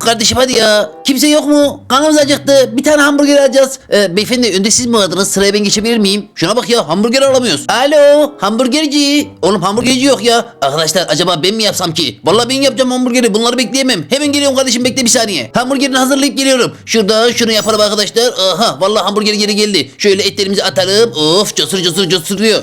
Kardeşim hadi ya. Kimse yok mu? Kanımız acıktı. Bir tane hamburger alacağız. Ee, beyefendi önde siz mi aradınız? Sıraya ben geçebilir miyim? Şuna bak ya hamburger alamıyoruz. Alo hamburgerci. Oğlum hamburgerci yok ya. Arkadaşlar acaba ben mi yapsam ki? Vallahi ben yapacağım hamburgeri. Bunları bekleyemem. Hemen geliyorum kardeşim bekle bir saniye. Hamburgerini hazırlayıp geliyorum. Şurada şunu yapalım arkadaşlar. Aha vallahi hamburger geri geldi. Şöyle etlerimizi atalım. Of cosur cosur cosuruyor.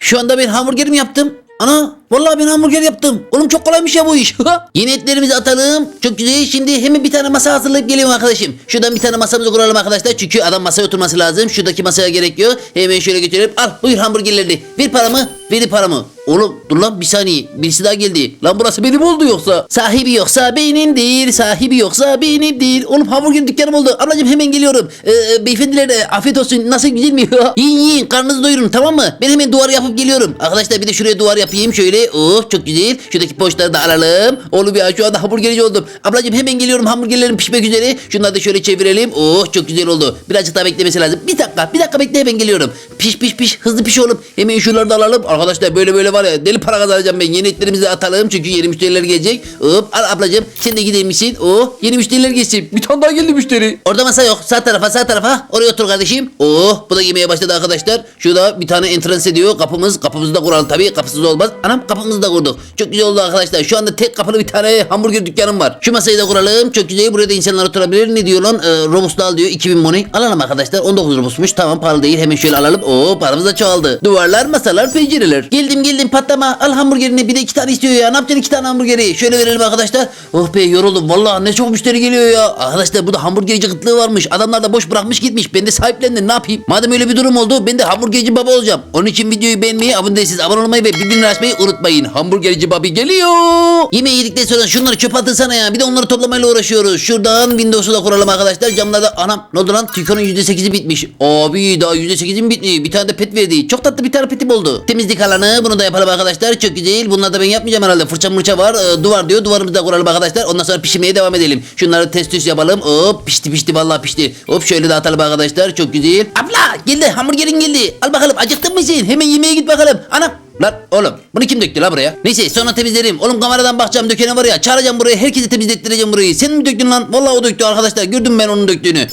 Şu anda ben hamburger mi yaptım? Ana vallahi ben hamburger yaptım. Oğlum çok kolaymış ya bu iş. Yeni etlerimizi atalım. Çok güzel. Şimdi hemen bir tane masa hazırlayıp geliyorum arkadaşım. Şuradan bir tane masamızı kuralım arkadaşlar. Çünkü adam masaya oturması lazım. Şuradaki masaya gerek yok. Hemen şöyle götürelim. Al buyur hamburgerlerini. Ver paramı. Ver paramı. Oğlum dur lan bir saniye. Birisi daha geldi. Lan burası benim oldu yoksa. Sahibi yoksa benimdir. Sahibi yoksa benimdir. Oğlum hamburger dükkanım oldu. Ablacığım hemen geliyorum. Ee, beyefendiler e, afiyet olsun. Nasıl güzel mi? yiyin yiyin. Karnınızı doyurun tamam mı? Ben hemen duvar yapıp geliyorum. Arkadaşlar bir de şuraya duvar yapayım. Şöyle. Oh çok güzel. Şuradaki poşları da alalım. Oğlum ya şu anda hamburgerci oldum. Ablacığım hemen geliyorum. Hamburgerlerim pişmek üzere. Şunları da şöyle çevirelim. Oh çok güzel oldu. Birazcık daha beklemesi lazım. Bir dakika. Bir dakika bekle hemen geliyorum. Piş piş piş. Hızlı piş oğlum. Hemen şunları da alalım. Arkadaşlar böyle böyle var ya deli para kazanacağım ben. Yeni etlerimizi atalım çünkü yeni müşteriler gelecek. Hop al ablacığım sen de gider misin? Oh yeni müşteriler geçsin. Bir tane daha geldi müşteri. Orada masa yok. Sağ tarafa sağ tarafa. Oraya otur kardeşim. Oh bu da yemeye başladı arkadaşlar. Şurada bir tane entrance ediyor. Kapımız kapımızı da kuralım tabii. Kapısız olmaz. Anam kapımızı da kurduk. Çok güzel oldu arkadaşlar. Şu anda tek kapılı bir tane hamburger dükkanım var. Şu masayı da kuralım. Çok güzel. Buraya da insanlar oturabilir. Ne diyor lan? Ee, Robust'u al diyor. 2000 money. Alalım arkadaşlar. 19 Robust'muş. Tamam pahalı değil. Hemen şöyle alalım. Oo paramız da çoğaldı. Duvarlar, masalar, pencereler. Geldim geldim patlama. Al hamburgerini. Bir de iki tane istiyor ya. Ne yapacaksın iki tane hamburgeri? Şöyle verelim arkadaşlar. Oh be yoruldum. Vallahi ne çok müşteri geliyor ya. Arkadaşlar burada hamburgerci kıtlığı varmış. Adamlar da boş bırakmış gitmiş. Ben de sahiplendim. Ne yapayım? Madem öyle bir durum oldu ben de hamburgerci baba olacağım. Onun için videoyu beğenmeyi, abone değilseniz abone olmayı ve bildirimleri açmayı unutmayın. Hamburgerci babi geliyor. Yemeği yedikten sonra şunları çöp atınsana ya. Bir de onları toplamayla uğraşıyoruz. Şuradan Windows'u da kuralım arkadaşlar. Camlarda anam ne oldu lan? Tikon'un %8'i bitmiş. Abi daha %8'i mi bitmiyor? Bir tane de pet verdi. Çok tatlı bir tane petim oldu. Temizlik alanı bunu da yapalım arkadaşlar. Çok güzel. Bunları da ben yapmayacağım herhalde. Fırça mırça var. Ee, duvar diyor. Duvarımızı da kuralım arkadaşlar. Ondan sonra pişirmeye devam edelim. Şunları test tüs yapalım. Hop pişti pişti vallahi pişti. Hop şöyle de atalım arkadaşlar. Çok güzel. Abla geldi. Hamburgerin geldi. Al bakalım acıktın mı sen? Hemen yemeğe git bakalım. Anam Lan oğlum bunu kim döktü la buraya? Neyse sonra temizlerim. Oğlum kameradan bakacağım dökene var ya. Çağıracağım buraya herkesi temizlettireceğim burayı. Sen mi döktün lan? Vallahi o döktü arkadaşlar. Gördüm ben onun döktüğünü.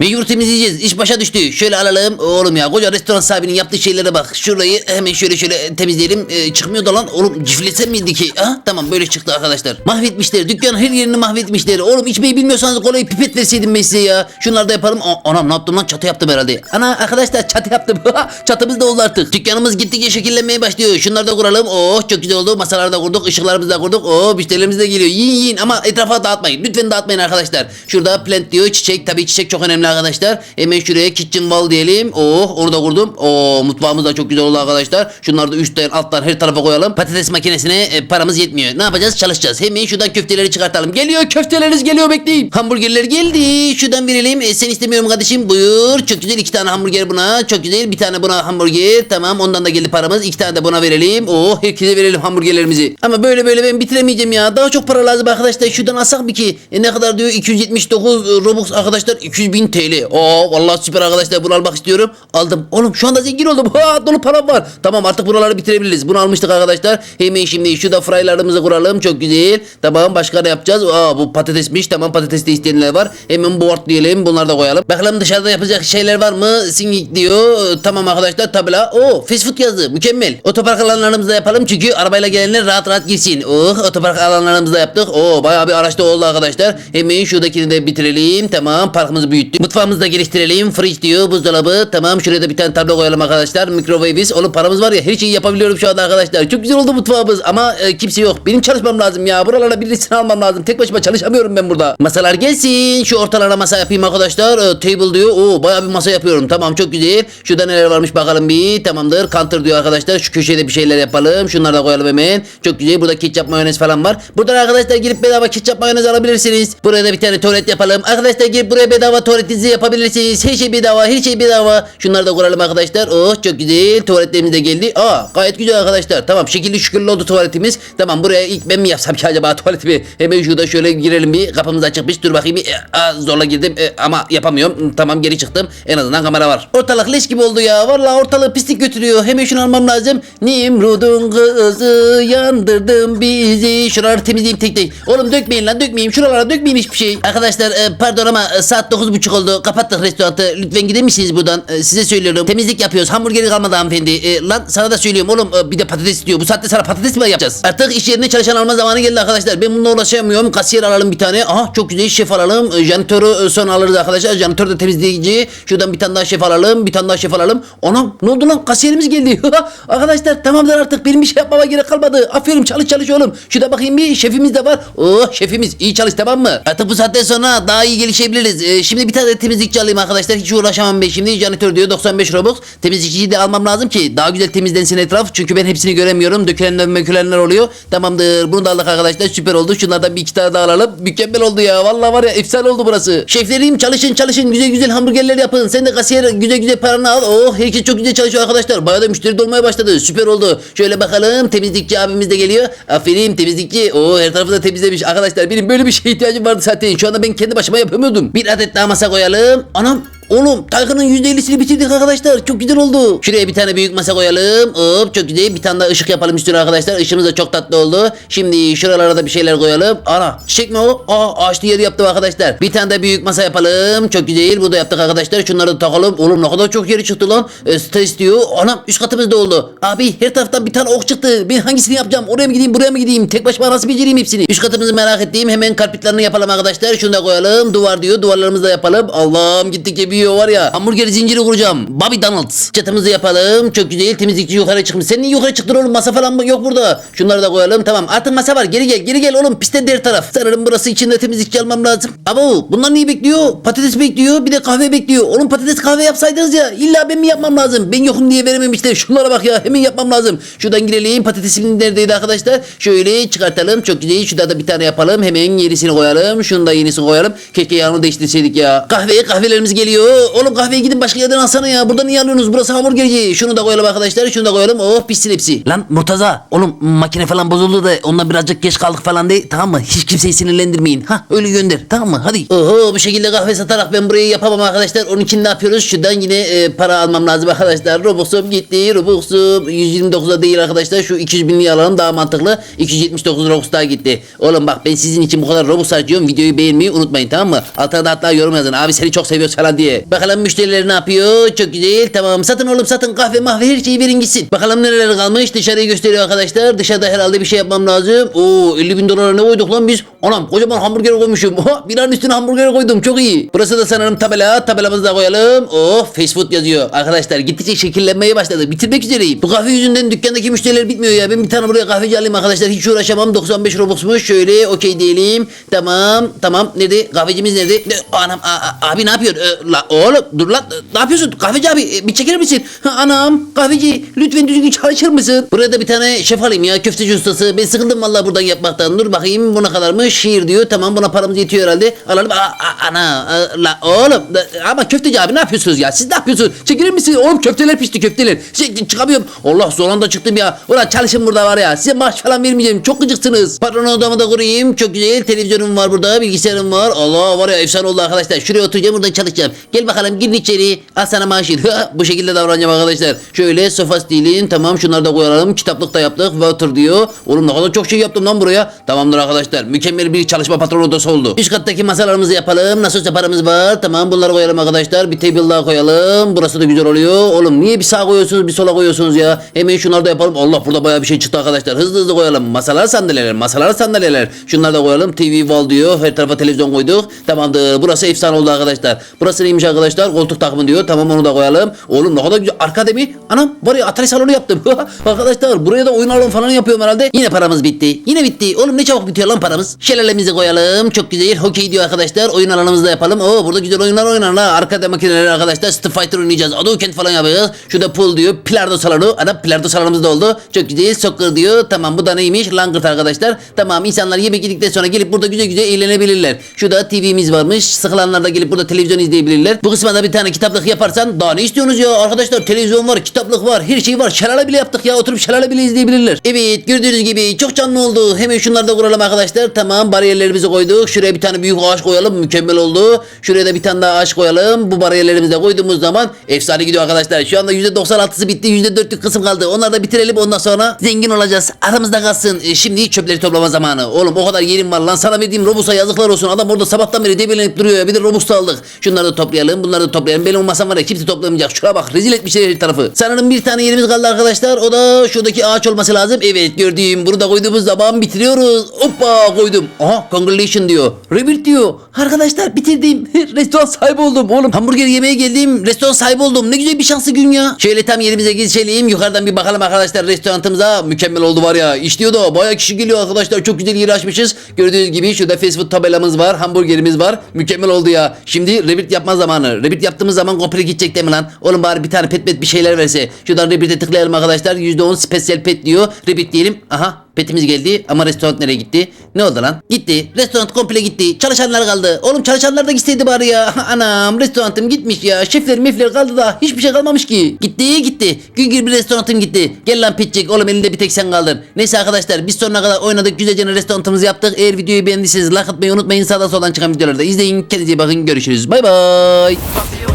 Mecbur temizleyeceğiz. İş başa düştü. Şöyle alalım. Oğlum ya koca restoran sahibinin yaptığı şeylere bak. Şurayı hemen şöyle şöyle temizleyelim. Ee, çıkmıyor da lan. Oğlum cifletsem miydi ki? Ha? Tamam böyle çıktı arkadaşlar. Mahvetmişler. Dükkanın her yerini mahvetmişler. Oğlum içmeyi bilmiyorsanız kolayı pipet verseydim ben size ya. Şunları da yapalım. A- Anam ne yaptım lan? Çatı yaptım herhalde. Ana arkadaşlar çatı yaptım. Çatımız da oldu artık. Dükkanımız gittikçe şekillenmeye başlıyor. Şunları da kuralım. Oh çok güzel oldu. Masaları da kurduk. ışıklarımızı da kurduk. Oh müşterilerimiz de geliyor. Yiyin yiyin ama etrafa dağıtmayın. Lütfen dağıtmayın arkadaşlar. Şurada plant diyor. Çiçek. Tabii çiçek çok önemli arkadaşlar. Hemen şuraya kitchen wall diyelim. Oh onu da kurdum. Oh mutfağımız da çok güzel oldu arkadaşlar. Şunları da üstten alttan her tarafa koyalım. Patates makinesine e, paramız yetmiyor. Ne yapacağız? Çalışacağız. Hemen şuradan köfteleri çıkartalım. Geliyor köfteleriniz geliyor bekleyin. Hamburgerler geldi. Şuradan verelim. E, sen istemiyorum kardeşim. Buyur. Çok güzel iki tane hamburger buna. Çok güzel bir tane buna hamburger. Tamam ondan da geldi paramız. İki tane de buna verelim. Oh herkese verelim hamburgerlerimizi. Ama böyle böyle ben bitiremeyeceğim ya. Daha çok para lazım arkadaşlar. Şuradan alsak bir ki. E, ne kadar diyor? 279 Robux arkadaşlar. 200 bin TL. Oh vallahi süper arkadaşlar. Bunu almak istiyorum. Aldım. Oğlum şu anda zengin oldum. Ha dolu param var. Tamam artık buraları bitirebiliriz. Bunu almıştık arkadaşlar. Hemen şimdi şurada frylarımızı kuralım. Çok güzel. Tamam başka ne yapacağız? Aa bu patatesmiş. Tamam patates de isteyenler var. Hemen board diyelim. Bunları da koyalım. Bakalım dışarıda yapacak şeyler var mı? Singing diyor. Tamam arkadaşlar tabela. Oo fast food yazdı. Mükemmel. Otopark alanlarımızda yapalım. Çünkü arabayla gelenler rahat rahat girsin. Oh otopark alanlarımızda yaptık. Oo bayağı bir araçta oldu arkadaşlar. Hemen şuradakini de bitirelim. Tamam parkımızı büyüttük. Mutfağımızı da geliştirelim. Fridge diyor. Buzdolabı. Tamam şuraya da bir tane tablo koyalım arkadaşlar. Microwave'iz. Oğlum paramız var ya her şeyi yapabiliyorum şu anda arkadaşlar. Çok güzel oldu mutfağımız ama e, kimse yok. Benim çalışmam lazım ya. Buralara birisini almam lazım. Tek başıma çalışamıyorum ben burada. Masalar gelsin. Şu ortalara masa yapayım arkadaşlar. E, table diyor. Oo bayağı bir masa yapıyorum. Tamam çok güzel. Şurada neler varmış bakalım bir. Tamamdır. Counter diyor arkadaşlar. Şu köşede bir şeyler yapalım. Şunları da koyalım hemen. Çok güzel. Burada ketçap mayonez falan var. Buradan arkadaşlar girip bedava ketçap mayonez alabilirsiniz. Buraya da bir tane tuvalet yapalım. Arkadaşlar girip buraya bedava tuvalet Tuvaletinizi yapabilirsiniz. Her şey bedava. Her şey bedava. Şunları da kuralım arkadaşlar. Oh çok güzel. Tuvaletlerimiz de geldi. Aa gayet güzel arkadaşlar. Tamam şekilli şükürlü oldu tuvaletimiz. Tamam buraya ilk ben mi yapsam ki acaba tuvaletimi? Hemen şurada şöyle girelim bir. Kapımız açıkmış. Dur bakayım. bir. E, aa, zorla girdim E, ama yapamıyorum. Tamam geri çıktım. En azından kamera var. Ortalık leş gibi oldu ya. Vallahi ortalığı pislik götürüyor. Hemen şunu almam lazım. Nimrud'un kızı yandırdın bizi. Şuraları temizleyeyim tek tek. Oğlum dökmeyin lan dökmeyin. Şuralara dökmeyin hiçbir şey. Arkadaşlar e, pardon ama e, saat 9.30 oldu. Kapattık restoranı. Lütfen gider misiniz buradan? E, size söylüyorum. Temizlik yapıyoruz. Hamburgeri kalmadı hanımefendi. E, lan sana da söylüyorum oğlum e, bir de patates istiyor. Bu saatte sana patates mi yapacağız? Artık iş yerinde çalışan alma zamanı geldi arkadaşlar. Ben bununla ulaşamıyorum. Kasiyer alalım bir tane. Aha çok güzel şef alalım. E, janitörü e, sonra alırız arkadaşlar. Janitör de temizleyici. Şuradan bir tane daha şef alalım. Bir tane daha şef alalım. Anam ne oldu lan? Kasiyerimiz geldi. arkadaşlar tamamdır artık. Benim bir şey yapmama gerek kalmadı. Aferin çalış çalış oğlum. Şurada bakayım bir şefimiz de var. Oh şefimiz iyi çalış tamam mı? Artık bu saatten sonra daha iyi gelişebiliriz. Ee, şimdi bir tane temizlikçi alayım arkadaşlar. Hiç uğraşamam ben şimdi. Janitör diyor 95 Robux. Temizlikçiyi de almam lazım ki daha güzel temizlensin etraf. Çünkü ben hepsini göremiyorum. Dökülenler mekülenler oluyor. Tamamdır. Bunu da aldık arkadaşlar. Süper oldu. Şunlardan bir iki tane daha alalım. Mükemmel oldu ya. Vallahi var ya efsane oldu burası. Şeflerim çalışın çalışın. Güzel güzel hamburgerler yapın. Sen de kasiyer güzel güzel paranı al. Oh herkes çok güzel çalışıyor arkadaşlar. Bayağı da müşteri dolmaya başladı. Süper oldu. Şöyle bakalım. Temizlikçi abimiz de geliyor. Aferin temizlikçi. Oo her tarafı da temizlemiş. Arkadaşlar benim böyle bir şeye ihtiyacım vardı zaten. Şu anda ben kendi başıma yapamıyordum. Bir adet daha masa koyalım. Anam Oğlum Taycan'ın %50'sini bitirdik arkadaşlar. Çok güzel oldu. Şuraya bir tane büyük masa koyalım. Hop çok güzel. Bir tane daha ışık yapalım üstüne arkadaşlar. Işığımız da çok tatlı oldu. Şimdi şuralara da bir şeyler koyalım. Ana çiçek mi o? Aa ağaçlı yeri yaptım arkadaşlar. Bir tane de büyük masa yapalım. Çok güzel. Bu da yaptık arkadaşlar. Şunları da takalım. Oğlum ne kadar çok yeri çıktı lan. E, stres diyor. Anam üst katımız da oldu. Abi her taraftan bir tane ok çıktı. Ben hangisini yapacağım? Oraya mı gideyim buraya mı gideyim? Tek başıma nasıl becereyim hepsini? Üst katımızı merak ettiğim hemen karpitlerini yapalım arkadaşlar. Şunu da koyalım. Duvar diyor. Duvarlarımızı da yapalım. Allah'ım gittikçe büyüyor var ya. Hamburger zinciri kuracağım. Bobby Donalds. Çatımızı yapalım. Çok güzel. Temizlikçi yukarı çıkmış. Sen niye yukarı çıktın oğlum? Masa falan yok burada. Şunları da koyalım. Tamam. Artık masa var. Geri gel. Geri gel oğlum. Piste diğer taraf. Sanırım burası içinde temizlikçi almam lazım. Abo bunlar neyi bekliyor? Patates bekliyor. Bir de kahve bekliyor. Oğlum patates kahve yapsaydınız ya. İlla ben mi yapmam lazım? Ben yokum diye verememişler. Şunlara bak ya. Hemen yapmam lazım. Şuradan girelim. Patatesim neredeydi arkadaşlar? Şöyle çıkartalım. Çok güzel. Şurada da bir tane yapalım. Hemen yenisini koyalım. Şunu da yenisini koyalım. Keşke yağını değiştirseydik ya. Kahve kahvelerimiz geliyor. Oğlum kahveye gidin başka yerden alsana ya. Burada niye alıyorsunuz? Burası hamburgerci. Şunu da koyalım arkadaşlar. Şunu da koyalım. Oh pişsin hepsi. Lan Murtaza. Oğlum makine falan bozuldu da ondan birazcık geç kaldık falan değil. Tamam mı? Hiç kimseyi sinirlendirmeyin. Ha öyle gönder. Tamam mı? Hadi. Oho bu şekilde kahve satarak ben burayı yapamam arkadaşlar. Onun için ne yapıyoruz? Şuradan yine e, para almam lazım arkadaşlar. Robux'um gitti. Robux'um 129'a değil arkadaşlar. Şu 200 binliği alalım daha mantıklı. 279 Robux daha gitti. Oğlum bak ben sizin için bu kadar Robux harcıyorum. Videoyu beğenmeyi unutmayın tamam mı? Altına da hatta yorum yazın. Abi seni çok seviyoruz falan diye. Bakalım müşteriler ne yapıyor? Çok güzel. Tamam satın oğlum satın kahve mahve her şeyi verin gitsin. Bakalım nereler kalmış. Dışarıyı gösteriyor arkadaşlar. Dışarıda herhalde bir şey yapmam lazım. Oo 50 bin dolara ne koyduk lan biz? Anam kocaman hamburger koymuşum. Oha binanın üstüne hamburger koydum. Çok iyi. Burası da sanırım tabela. Tabelamızı da koyalım. Oh fast food yazıyor. Arkadaşlar gittikçe şekillenmeye başladı. Bitirmek üzereyim. Bu kahve yüzünden dükkandaki müşteriler bitmiyor ya. Ben bir tane buraya kahveci alayım arkadaşlar. Hiç uğraşamam. 95 Robux'muş. Şöyle okey diyelim. Tamam. Tamam. Nerede? Kahvecimiz nerede? Ne? Anam. abi ne yapıyor? Ee, la, oğlum dur lan. Ne yapıyorsun? Kahveci abi e, bir çeker misin? Ha, anam. Kahveci lütfen düzgün çalışır mısın? Buraya da bir tane şef alayım ya. Köfteci ustası. Ben sıkıldım vallahi buradan yapmaktan. Dur bakayım buna kadar mı? Şiir diyor. Tamam buna paramız yetiyor herhalde. Alalım. Aa, a- ana. a- la, oğlum. da- ama köfteci abi ne yapıyorsunuz ya? Siz ne yapıyorsunuz? Çekilir misiniz? Oğlum köfteler pişti köfteler. Şey, çıkamıyorum. Allah son anda çıktım ya. Ulan çalışın burada var ya. Size maaş falan vermeyeceğim. Çok gıcıksınız. Patron odamı da kurayım. Çok güzel. Televizyonum var burada. Bilgisayarım var. Allah var ya efsane oldu arkadaşlar. Şuraya oturacağım buradan çalışacağım. Gel bakalım girin içeri. Al sana maaşın. Bu şekilde davranacağım arkadaşlar. Şöyle sofa stilin. Tamam şunları da koyalım. Kitaplık da yaptık. Water diyor. Oğlum ne kadar çok şey yaptım lan buraya. Tamamdır arkadaşlar. Mükemmel bir çalışma patron odası oldu. Üst kattaki masalarımızı yapalım. Nasıl olsa paramız var. Tamam bunları koyalım arkadaşlar. Bir table daha koyalım. Burası da güzel oluyor. Oğlum niye bir sağa koyuyorsunuz bir sola koyuyorsunuz ya? Hemen şunları da yapalım. Allah burada bayağı bir şey çıktı arkadaşlar. Hızlı hızlı koyalım. Masalar sandalyeler. Masalar sandalyeler. Şunları da koyalım. TV wall diyor. Her tarafa televizyon koyduk. Tamamdır. Burası efsane oldu arkadaşlar. Burası neymiş arkadaşlar? Koltuk takımı diyor. Tamam onu da koyalım. Oğlum ne kadar güzel. Arkademi. Anam var ya Atari salonu yaptım. arkadaşlar buraya da oyun alanı falan yapıyorum herhalde. Yine paramız bitti. Yine bitti. Oğlum ne çabuk bitiyor lan paramız. Şelalemizi koyalım. Çok güzel. Hokey diyor arkadaşlar. Oyun alanımızı da yapalım. Oo burada güzel oyunlar oynanır ha. Arkada makineler arkadaşlar. Street Fighter oynayacağız. Hadouken falan yapacağız. Şurada pool diyor. Pilardo salonu. Ana pilardo salonumuz da oldu. Çok güzel. Soccer diyor. Tamam bu da neymiş? Langırt arkadaşlar. Tamam insanlar yemek yedikten sonra gelip burada güzel güzel eğlenebilirler. Şurada TV'miz varmış. Sıkılanlar da gelip burada televizyon izleyebilirler. Verirler. Bu kısma bir tane kitaplık yaparsan daha ne istiyorsunuz ya? Arkadaşlar televizyon var kitaplık var her şey var. Şelale bile yaptık ya. Oturup şelale bile izleyebilirler. Evet gördüğünüz gibi çok canlı oldu. Hemen şunları da kuralım arkadaşlar. Tamam bariyerlerimizi koyduk. Şuraya bir tane büyük ağaç koyalım. Mükemmel oldu. Şuraya da bir tane daha ağaç koyalım. Bu bariyerlerimizi de koyduğumuz zaman efsane gidiyor arkadaşlar. Şu anda %96'sı bitti. %4'lük kısım kaldı. Onları da bitirelim. Ondan sonra zengin olacağız. Aramızda kalsın. E, şimdi çöpleri toplama zamanı. Oğlum o kadar yerim var lan. Sana verdiğim robusa yazıklar olsun. Adam orada sabahtan beri debelenip duruyor ya. Bir de robus da aldık. Şunları da toplayalım bunları da toplayalım benim masam var ya kimse toplamayacak. Şuna bak rezil etmişler her tarafı. Sanırım bir tane yerimiz kaldı arkadaşlar. O da şuradaki ağaç olması lazım. Evet gördüğüm bunu da koyduğumuz zaman bitiriyoruz. Hoppa koydum. Aha congratulation diyor. Rebuild diyor. Arkadaşlar bitirdim. Restoran sahibi oldum. Oğlum hamburger yemeye geldim. Restoran sahibi oldum. Ne güzel bir şanslı gün ya. Şöyle tam yerimize geçelim. Yukarıdan bir bakalım arkadaşlar. Restoranımıza mükemmel oldu var ya. İşliyor da baya kişi geliyor arkadaşlar. Çok güzel yeri açmışız. Gördüğünüz gibi şurada fast food tabelamız var hamburgerimiz var. Mükemmel oldu ya. Şimdi rebuild yapma zamanı rebuild yaptığımız zaman komple gidecek değil mi lan? Oğlum bari bir tane pet pet bir şeyler verse. Şuradan rebuild'e tıklayalım arkadaşlar. %10 spesiyel pet diyor. Rebuild diyelim. Aha Petimiz geldi ama restoran nereye gitti? Ne oldu lan? Gitti. Restoran komple gitti. Çalışanlar kaldı. Oğlum çalışanlar da gitseydi bari ya. Anam restoranım gitmiş ya. Şefler mefler kaldı da hiçbir şey kalmamış ki. Gitti gitti. Gün gibi restoranım gitti. Gel lan pitçik. Oğlum elinde bir tek sen kaldın. Neyse arkadaşlar biz sonuna kadar oynadık. Güzelce restoranımızı yaptık. Eğer videoyu beğendiyseniz like atmayı unutmayın. Sağdan soldan çıkan videoları da izleyin. Kendinize bakın. Görüşürüz. Bay bay.